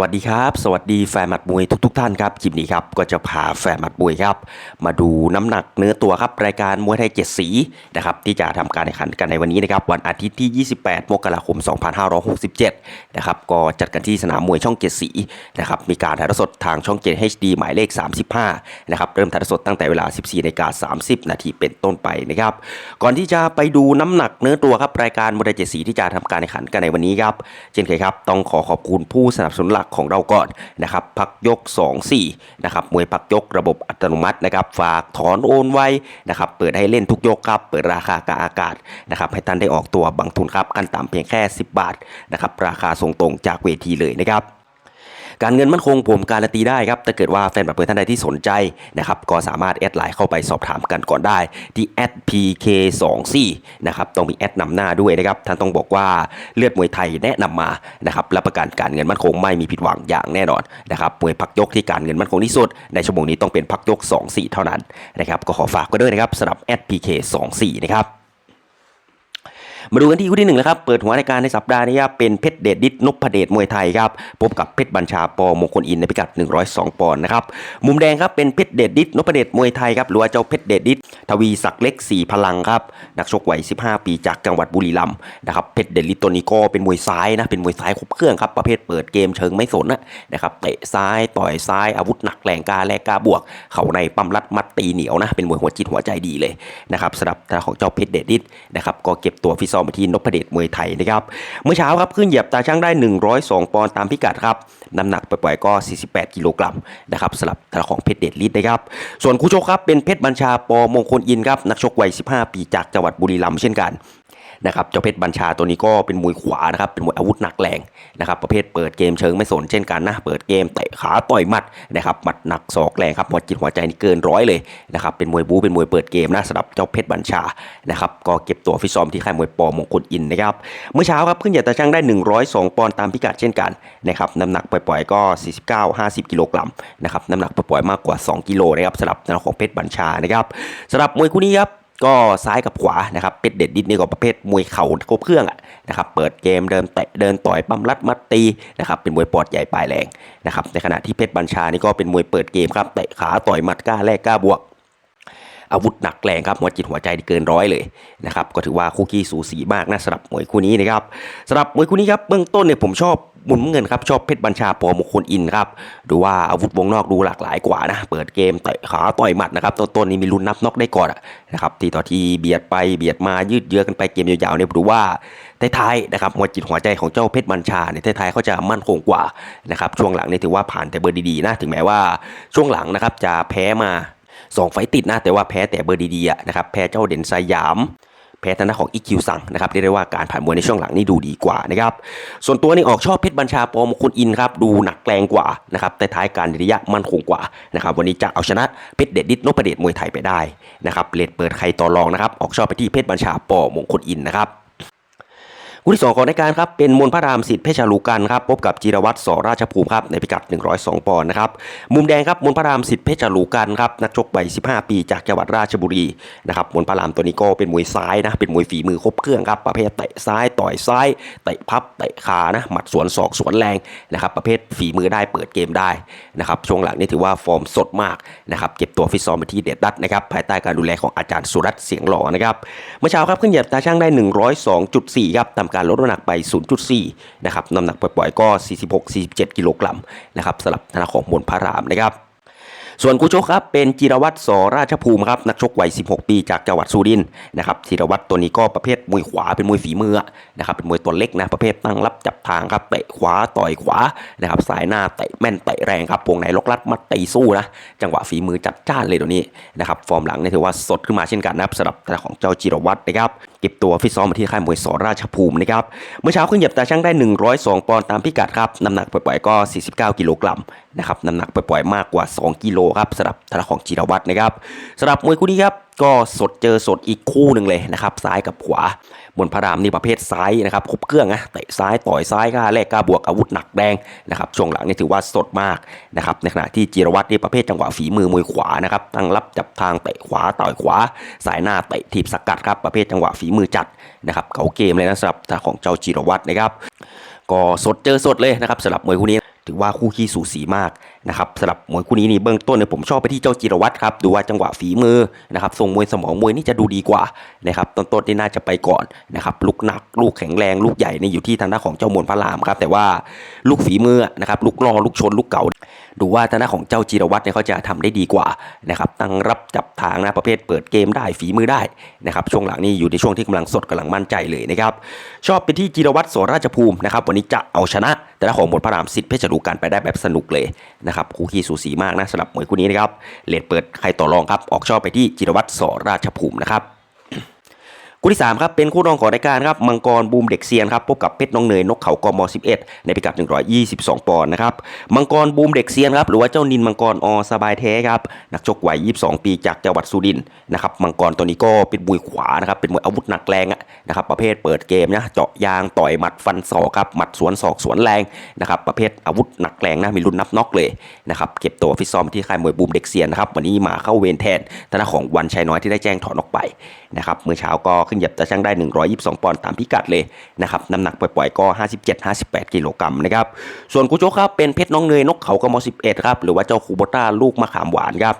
วัสดีครับ สวัสดีแฟนหมัดมวยทุกๆทท่านครับคลิปนี้ครับก็จะพาแฟนหมัดมวยครับ มาดูน้ำหนักเนื้อตัวครับรายการมวยไทยเจ็ดสีนะครับที่จะทำการแข่งขันกันในวันนี้นะครับวันอาทิตย์ที่ 28 มกราคม 2567 นะครับก็จัดกันที่สนามมวยช่องเจ็ดสีนะครับมีการถ่ายทอดสดทางช่อง7 HD หมายเลข 35 นะครับเริ่มถ่ายทอดสดตั้งแต่เวลา 14นาฬิกา30 นาทีเป็นต้นไปนะครับก่อนที่จะไปดูน้ำหนักเนื้อตัวครับรายการมวยไทยเจ็ดสีที่จะทำการแข่งขันกันในวันนี้ครับเช่นเคยครับต้องขอขอบคุณผู้สนับสนุนหลักของเราก่อนนะครับพักยก 2-4นะครับมวยพักยกระบบอัตโนมัตินะครับฝากถอนโอนไว้นะครับเปิดให้เล่นทุกยกครับเปิดราคากาอากาศนะครับให้ท่านได้ออกตัวบางทุนครับกันต่ำเพียงแค่ 10 บาทนะครับราคาส่งตรงจากเวทีเลยนะครับ การเงินมั่นคงผมการันตีได้ครับถ้าเกิดว่าแฟนแบบเพื่อนท่านใดที่สนใจนะครับก็สามารถแอดไลน์เข้าไปสอบถามกันก่อนได้ที่แอด pk24 นะครับต้องมีแอดนำหน้าด้วยนะครับท่านต้องบอกว่าเลือดมวยไทยแนะนำมานะครับรับประกันการเงินมั่นคงไม่มีผิดหวังอย่างแน่นอนนะครับมวยพักยกที่การเงินมั่นคงที่สุด ในชั่วโมงนี้ต้องเป็นพักยก 2-4 เท่านั้นนะครับก็ขอฝากกันด้วยนะครับสำหรับแอด pk24 นะครับ มาดูกันที่คู่ที่หนึ่งแล้วครับ เปิดหัวรายการในสัปดาห์นี้เป็นเพชรเดชดิษนพเดชมวยไทยครับ พบกับเพชรบัญชาปอมงคลอินในพิกัด 102 ปอนด์นะครับ มุมแดงครับเป็นเพชรเดชดิษนพเดชมวยไทยครับ หรือว่าเจ้าเพชรเดชดิษทวีศักดิ์เล็กสีพลังครับ นักชกวัย 15 ปีจากจังหวัดบุรีรัมย์นะครับ เพชรเดชดิษตัวนี้ก็เป็นมวยซ้ายนะ เป็นมวยซ้ายครบเครื่องครับ ประเภทเปิดเกมเชิงไม่สนนะนะครับ เตะซ้ายต่อยซ้ายอาวุธหนักแรงกาแลกกาบวก เข่าในปั้มรัดมัดตีเหนียวนะ เป็นมวยหัวจิตหัวใจดีเลยนะครับสำหรับทางของเจ้าเพชรเดชดิษนะครับ ก็เก็บตัวฟิตซ้อมไปที่นพเดชมวยไทยนะครับ เมื่อเช้าครับขึ้นเหยียบตาช่างได้ 102 ปอนด์ตามพิกัดครับน้ำหนักปล่อยๆก็ 48 กิโลกรัมนะครับสลับทางของเพชรเดชฤทธิ์นะครับ ส่วนคู่ชกครับเป็นเพชรบัญชาปอมงคลอินครับนักชกวัย 15 ปีจากจังหวัดบุรีรัมย์เช่นกัน นะครับเจ้าเพชรบัญชาตัวนี้ก็เป็นมวยขวานะครับเป็นมวยอาวุธหนักแรงนะครับประเภทเปิดเกมเชิงไม่สนเช่นกันนะเปิดเกมเตะขาต่อยหมัดนะครับหมัดหนักศอกแรงครับหัวจิตหัวใจนี่เกินร้อยเลยนะครับเป็นมวยบู๊เป็นมวยเปิดเกมนะสำหรับเจ้าเพชรบัญชานะครับก็เก็บตัวฟิตซ้อมที่ค่ายมวยปอมงคลอินนะครับเมื่อเช้าครับขึ้นเหยียดตาช่างได้ 102 ปอนด์ตามพิกัดเช่นกันนะครับน้ำหนักปล่อยๆก็ 49-50 กิโลกรัมนะครับน้ำหนักปล่อยๆมากกว่า 2 กิโลนะครับสำหรับทาของเพชรบัญชานะครับสำหรับมวยคู่นี้ครับ ก็ซ้ายกับขวานะครับเป็ดเด็ดดิดนี่ก็ประเภทมวยเข่าครบเครื่องอะนะครับเปิดเกมเดินเตะเดินต่อยปั๊มรัดมัดตีนะครับเป็นมวยปอดใหญ่ปลายแรงนะครับในขณะที่เพชรบัญชานี่ก็เป็นมวยเปิดเกมครับเตะขาต่อยมัดกล้าแลกกล้าบวก อาวุธหนักแรงครับหัวจิตหัวใจเกินร้อยเลยนะครับก็ถือว่าคู่ขี้สูสีมากนะสำหรับมวยคู่นี้นะครับสำหรับมวยคู่นี้ครับเบื้องต้นเนี่ยผมชอบ มุมน้ำเงินครับชอบเพชรบัญชาปอมงคลอินครับดูว่าอาวุธวงนอกดูหลากหลายกว่านะ เปิดเกมเตะขาต่อยหมัดนะครับต้นๆนี้มีลุ้นนับน็อกได้ก่อนนะครับทีต่อทีเบียดไปเบียดมายืดเยื้อกันไปเกมยาวๆเนี่ยดูว่าท้ายๆนะครับหัวจิตหัวใจของเจ้าเพชรบัญชาเนี่ยท้ายๆเขาจะมั่นคงกว่านะครับช่วงหลังเนี่ยถือว่าผ่านแต่เบอร์ดีๆนะถึงแม้ว่าช่วงหลังนะครับจะแพ้มาสองไฟต์ติดนะแต่ว่าแพ้แต่เบอร์ดีๆนะครับแพ้เจ้าเด่นสยาม พ้ทางด้านของอีคิวซังนะครับเรียกได้ว่าการผ่านมวยในช่วงหลังนี่ดูดีกว่านะครับส่วนตัวนี่ออกชอบเพชรบัญชาปอมคุณอินครับดูหนักแรงกว่านะครับแต่ท้ายการระยะมั่นคงกว่านะครับวันนี้จะเอาชนะเพชรเด็ดิษนพเดชมวยไทยไปได้นะครับเลดเปิดใครต่อรองนะครับออกชอบไปที่เพชรบัญชาปอมงคลอินนะครับ คู่ที่สองของรายการครับเป็นมนพระรามสิทธิ์เพชรลูกันครับพบกับจิรวัตรสอราชภูมิครับในพิกัด 102 ปอนด์นะครับมุมแดงครับมนพระรามสิทธิ์เพชรลูกันครับนักชกวัย15 ปีจากจังหวัดราชบุรีนะครับมนพระรามตัวนี้ก็เป็นมวยซ้ายนะเป็นมวยฝีมือครบเครื่องครับประเภทเตะซ้ายต่อยซ้ายเตะพับเตะขานะหมัดสวนศอกสวนแรงนะครับประเภทฝีมือได้เปิดเกมได้นะครับช่วงหลังนี่ถือว่าฟอร์มสดมากนะครับเก็บตัวฟิตซ้อมไปที่เด็ดดัดนะครับภายใต้การดูแลของอาจารย์สุรัตน์เสียงหล่อนะครับเมื่อเช้าครับขึ้นเหยียบตาช่างได้ 102.4ครับทำการลดน้ำหนักไป 0.4 นะครับ น้ำหนักปล่อยๆก็ 46-47 กิโลกรัมนะครับสำหรับธนาของมวลพระรามนะครับ ส่วนคู่ชกครับเป็นจิรวัตรสราชภูมิครับนักชกวัย 16 ปีจากจังหวัดสุรินทร์นะครับจิรวัตรตัวนี้ก็ประเภทมวยขวาเป็นมวยฝีมือนะครับเป็นมวยตัวเล็กนะประเภทตั้งรับจับทางครับเตะขวาต่อยขวานะครับสายหน้าเตะแม่นเตะแรงครับวงในล็อกลัดมัดตีสู้นะจังหวะฝีมือจัดจ้านเลยตัวนี้นะครับฟอร์มหลังนี่ถือว่าสดขึ้นมาเช่นกันนะครับสำหรับทาของเจ้าจิรวัตรนะครับเก็บตัวฟิตซ้อมมาที่ค่ายมวยสราชภูมินะครับเมื่อเช้าขึ้นเหยียบตาช่างได้ 102 ปอนด์ตามพิกัดครับน้ำหนักปล่อยๆก็ 49 กิโลกรัมนะครับน้ำหนักปล่อยๆมากกว่า 2 กิโลครับสำหรับทาของจิรวัตรนะครับสำหรับมวยคู่นี้ครับก็สดเจอสดอีกคู่หนึ่งเลยนะครับซ้ายกับขวา บนพระรามนี่ประเภทซ้ายนะครับครบเครื่องนะเตะซ้ายต่อยซ้ายกล้าแลกกล้าบวกอาวุธหนักแดงนะครับช่วงหลังนี่ถือว่าสดมากนะครับในขณะที่จิรวัตรนี่ประเภทจังหวะฝีมือมวยขวานะครับตั้งรับจับทางเตะขวาต่อยขวา สายหน้าเตะถีบสกัดครับประเภทจังหวะฝีมือจัดนะครับเก่าเกมเลยนะสำหรับทางของเจ้าจิรวัตรนะครับก็สดเจอสดเลยนะครับสำหรับมวยคู่นี้ถือว่าคู่ขี้สูสีมาก นะครับสำหรับมวยคู่นี้นี่เบื้องต้นเนี่ยผมชอบไปที่เจ้าจิรวัตรครับดูว่าจังหวะฝีมือนะครับทรงมวยสมองมวยนี่จะดูดีกว่านะครับต้นๆนี่น่าจะไปก่อนนะครับลูกหนักลูกแข็งแรงลูกใหญ่นี่อยู่ที่ทางด้านของเจ้ามนต์พระรามครับแต่ว่าลูกฝีมือนะครับลูกล่อลูกชนลูกเก่า ดูว่าทางด้านของเจ้าจิรวัตรเนี่ยเขาจะทำได้ดีกว่านะครับตั้งรับจับทางนะประเภทเปิดเกมได้ฝีมือได้นะครับช่วงหลังนี่อยู่ในช่วงที่กำลังสดกำลังมั่นใจเลยนะครับชอบไปที่จิรวัตรโสราชภูมินะครับวันนี้จะเอาชนะแต่ด้านของบทพระรามสิทธิ์เพชรดูการไปได้แบบสนุกเลย นะครับคู่ขี้สูสีมากนะสำหรับมวยคู่นี้นะครับเลดเปิดใครต่อรองครับ ออกชอบไปที่จิรวัตรสราชภูมินะครับ คู่ที่3ครับเป็นคู่รองของรายการครับมังกรบูมเด็กเซียนครับพบกับเพชรน้องเนยนกเขากม11 ในพิกัด 122 ปอนด์นะครับมังกรบูมเด็กเซียนครับหรือว่าเจ้านินมังกรอสบายแท้ครับนักชกวัย22 ปีจากจังหวัดสุรินทร์นะครับมังกรตัวนี้ก็เป็นมวยขวานะครับเป็นมวยอาวุธหนักแรงนะครับประเภทเปิดเกมนะเจาะยางต่อยหมัดฟันศอกครับหมัดสวนศอกสวนแรงนะครับประเภทอาวุธหนักแรงนะมีรุ่นนับน็อกเลยนะครับเก็บตัวฟิตซ้อมที่ค่ายมวยบูมเด็กเซียนนะครับวันนี้มาเข้าเวรแทนทางด้านของวันชัยน้อยที่ได้แจ้งถอนออกไปนะครับเมื่อเช้าก็ขึ้นเหยียบตะช่างได้ 122 ปอนด์ตามพิกัดเลยนะครับน้ำหนักปล่อยๆก็ 57-58 กิโลกรัมนะครับส่วนกูโจครับเป็นเพชรน้องเนยนกเขากม11ครับหรือว่าเจ้าคูโบต้าลูกมะขามหวานครับ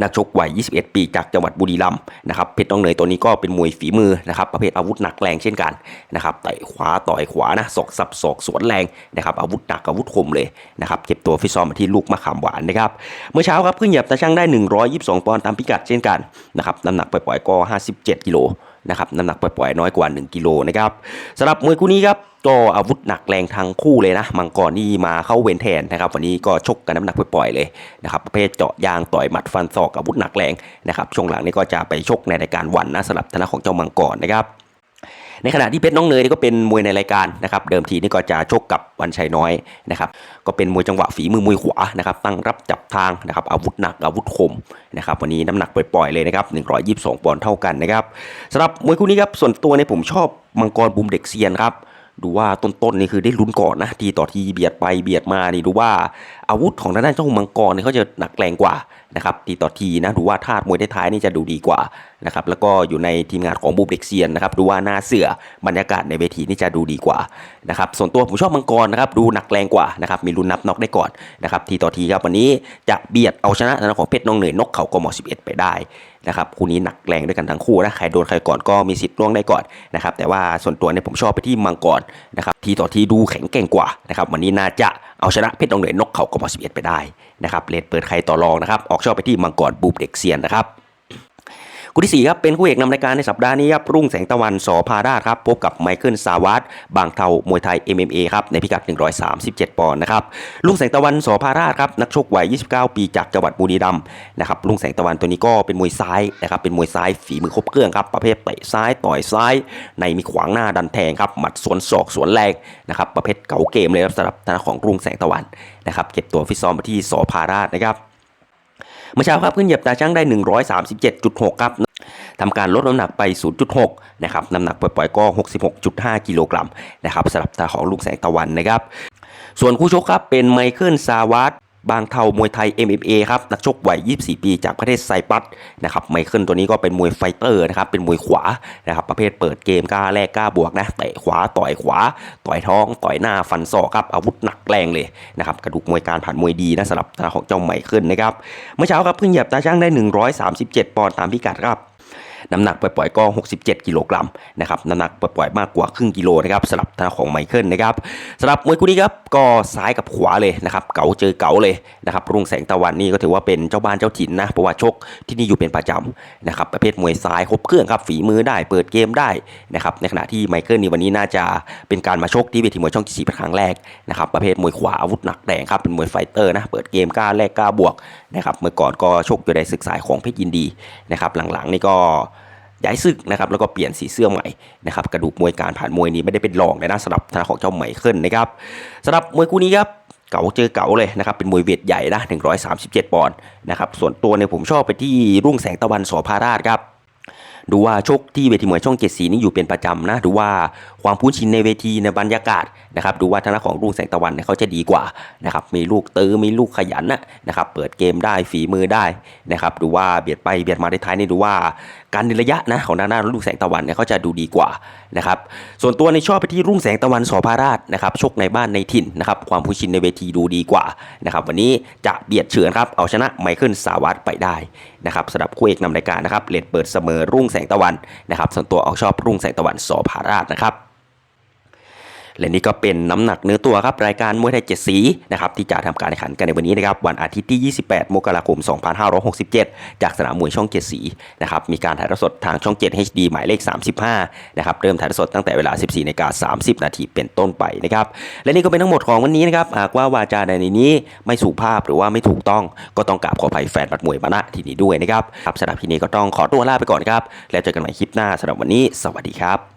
นักชกวัย 21 ปีจากจังหวัดบุรีรัมย์นะครับเพชรน้องเนยตัวนี้ก็เป็นมวยฝีมือนะครับประเภทอาวุธหนักแรงเช่นกันนะครับเตะขวาต่อยขวานะศอกสับศอกสวนแรงนะครับอาวุธหนักอาวุธคมเลยนะครับเก็บตัวฟิซ้อมมาที่ลูกมะขามหวานนะครับเมื่อเช้าครับขึ้นหยียบตะช่างได้ 122 ปอนด์ตามพิกัดเช่นกันนะครับน้ำหนักปล่อยๆก็ 57 กิโลนะครับน้ำหนักปล่อยๆน้อยกว่า 1 กิโลนะครับสำหรับมวยคู่นี้ครับ ก็อาวุธหนักแรงทั้งคู่เลยนะ มังกรนี่มาเข้าเวนแทนนะครับ วันนี้ก็ชกกันน้ำหนักปล่อยๆเลยนะครับประเภทเจาะยางต่อยหมัดฟันศอกอาวุธหนักแรงนะครับช่วงหลังนี่ก็จะไปชกในรายการวันนะสำหรับทางด้าของเจ้ามังกรนะครับในขณะที่เพชรน้องเนยนี่ก็เป็นมวยในรายการนะครับเดิมทีนี่ก็จะชกกับวันชัยน้อยนะครับก็เป็นมวยจังหวะฝีมือมวยขวานะครับตั้งรับจับทางนะครับอาวุธหนักอาวุธคมนะครับวันนี้น้ำหนักปล่อยๆเลยนะครับ122ปอนด์เท่ากันนะครับสำหรับมวยคู่นี้ครับส่วนตัวเนี่ยผมชอบมังกรบุมเด็กเซียนครับ ดูว่าต้นๆนี่คือได้ลุ้นก่อนนะทีต่อทีเบียดไปเบียดมานี่ดูว่าอาวุธของทางด้านเจ้ามังกรเนี่ยเขาจะหนักแรงกว่านะครับทีต่อทีนะดูว่าธาตุมวยท้ายนี่จะดูดีกว่านะครับแล้วก็อยู่ในทีมงานของบูมเด็กเซียนนะครับดูว่าหน้าเสือบรรยากาศในเวทีนี่จะดูดีกว่านะครับส่วนตัวผมชอบมังกรนะครับดูหนักแรงกว่านะครับมีลุ้นนับน็อกได้ก่อนนะครับทีต่อทีครับวันนี้จะเบียดเอาชนะทางของเพชรน้องเหนยนกเขากมอ11ไปได้ นะครับคู่นี้หนักแรงด้วยกันทั้งคู่นะใครโดนใครก่อนก็มีสิทธิ์ล่วงได้ก่อนนะครับแต่ว่าส่วนตัวเนี่ยผมชอบไปที่มังกรนะครับทีต่อทีดูแข็งแกร่งกว่านะครับวันนี้น่าจะเอาชนะเพชรองเหนือนกเขากบสิบเอ็ดไปได้นะครับเลดเปิดใครต่อรองนะครับออกชอบไปที่มังกรบูบเด็กเซียนนะครับ คู่ที่4ครับเป็นคู่เอกนำรายการในสัปดาห์นี้ครับรุ่งแสงตะวันสอพาราครับพบกับไมเคิลซาวัตบางเทามวยไทย MMA ครับในพิกัด 137 ปอนด์นะครับรุ่งแสงตะวันสอพาราครับนักชกวัย 29 ปีจากจังหวัดบุรีรัมย์นะครับรุ่งแสงตะวันตัวนี้ก็เป็นมวยซ้ายนะครับเป็นมวยซ้ายฝีมือครบเครื่องครับประเภทเตะซ้ายต่อยซ้าย ในมีขวางหน้าดันแทงครับหมัดสวนศอกสวนแรงนะครับประเภทเก่าเกมเลยครับสำหรับทางของรุ่งแสงตะวันนะครับเก็บตัวฟิตซ้อมมาที่สอพาราชนะครับ เมื่อเช้าครับขึ้นเหยียบตาช่างได้ 137.6 ครับทำการลดน้ำหนักไป 0.6 นะครับ น้ำหนักปล่อยๆก็ 66.5 กิโลกรัมนะครับสำหรับตาของลูกแสงตะวันนะครับ ส่วนคู่ชกครับเป็นไมเคิลซาวัต บางเทามวยไทย MMA ครับนักชกวัย 24 ปี จากประเทศไซปรัสนะครับไมเคิลตัวนี้ก็เป็นมวยไฟเตอร์นะครับเป็นมวยขวานะครับประเภทเปิดเกมกล้าแลกกล้าบวกนะเตะขวาต่อยขวา ต่อยท้องต่อยหน้าฟันศอกครับอาวุธหนักแรงเลยนะครับกระดูกมวยการผ่านมวยดีนะสำหรับทาของเจ้าไมเคิลนะครับเมื่อเช้าครับเพิ่งเหยียบตาช่างได้ 137 ปอนด์ตามพิกัดครับ น้ำหนักปล่อยๆก็ 67 กิโลกรัมนะครับน้ำหนักปล่อยๆมากกว่าครึ่งกิโลนะครับสำหรับทางของไมเคิลนะครับสำหรับมวยคู่นี้ครับก็ซ้ายกับขวาเลยนะครับเก๋าเจอเก๋าเลยนะครับรุ่งแสงตะวันนี่ก็ถือว่าเป็นเจ้าบ้านเจ้าถิ่นนะเพราะว่าชกที่นี่อยู่เป็นประจำนะครับประเภทมวยซ้ายครบเครื่องครับฝีมือได้เปิดเกมได้นะครับในขณะที่ไมเคิลนี่วันนี้น่าจะเป็นการมาชกที่เวทีมวยช่องจีเป็นครั้งแรกนะครับประเภทมวยขวาอาวุธหนักแรงครับเป็นมวยไฟเตอร์นะเปิดเกมกล้าแลกกล้าบวกนะครับเมื่อก่อนก็ชกอยู่ในศึกสายของเพชรยินดีนะครับหลังๆนี่ก็ ย้ายศึกนะครับแล้วก็เปลี่ยนสีเสื้อใหม่นะครับกระดูกมวยการผ่านมวยนี้ไม่ได้เป็นรองเลยนะสำหรับทางของเจ้าไหมเคิลนะครับสำหรับมวยคู่นี้ครับเก๋าเจอเก๋าเลยนะครับเป็นมวยเวทใหญ่นะ137 ปอนด์นะครับส่วนตัวเนี่ยผมชอบไปที่รุ่งแสงตะวันสอพาราชครับดูว่าชกที่เวทีมวยช่องเจ็ดสีนี่อยู่เป็นประจำนะดูว่าความคุ้นชินในเวทีในบรรยากาศนะครับดูว่าทางด้านของรุ่งแสงตะวันเนี่ยเขาจะดีกว่านะครับมีลูกเตอมีลูกขยันนะนะครับเปิดเกมได้ฝีมือได้นะครับดูว่าเบียดไปเบียดมาในท้ายนี่ดูว่า การในระยะนะของด้านหน้ารุ่งแสงตะวันเนี่ยเขาจะดูดีกว่านะครับส่วนตัวในชอบไปที่รุ่งแสงตะวันสอพาราชนะครับชกในบ้านในถิ่นนะครับความผู้ชินในเวทีดูดีกว่านะครับวันนี้จะเบียดเฉือนครับเอาชนะไมเคิลสาวัตไปได้นะครับสำหรับคู่เอกนำรายการนะครับเลดเปิดเสมอรุ่งแสงตะวันนะครับส่วนตัวเอาชอบรุ่งแสงตะวันสอพาราชนะครับ และนี่ก็เป็นน้ำหนักเนื้อตัวครับรายการมวยไทยเจ็ดสีนะครับที่จะทำการแข่งขันกันในวันนี้นะครับวันอาทิตย์ที่ 28 มกราคม 2567 จากสนามมวยช่องเจ็ดสีนะครับมีการถ่ายทอดสดทางช่อง 7 HD หมายเลข 35นะครับเริ่มถ่ายทอดสดตั้งแต่เวลา 14นาฬิกา30 นาทีเป็นต้นไปนะครับและนี่ก็เป็นทั้งหมดของวันนี้นะครับหากว่าวาจาใดในนี้ไม่สุภาพหรือว่าไม่ถูกต้องก็ต้องกราบขออภัยแฟนบัดมวยมาณที่นี้ด้วยนะครับครับสำหรับที่นี้ก็ต้องขอตัวลาไปก่อนครับแล้วเจอกันใหม่คลิปหน้าสำหรับวันนี้ สวัสดีครับ